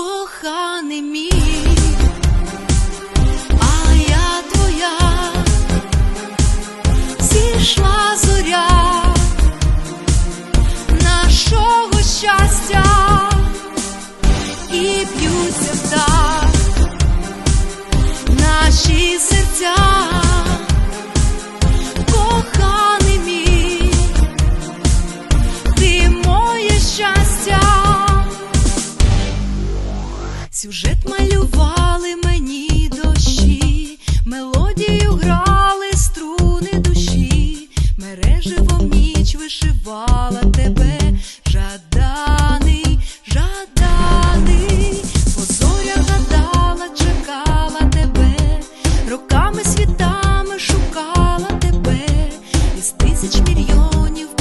коханий мій. А я твоя зійшла зоря нашого щастя і б'юся в так. Сюжет малювали мені дощі, мелодію грали струни душі, мереживом ніч вишивала тебе, жаданий, жаданий, позоря гадала, чекала тебе, роками світами шукала тебе із тисяч мільйонів.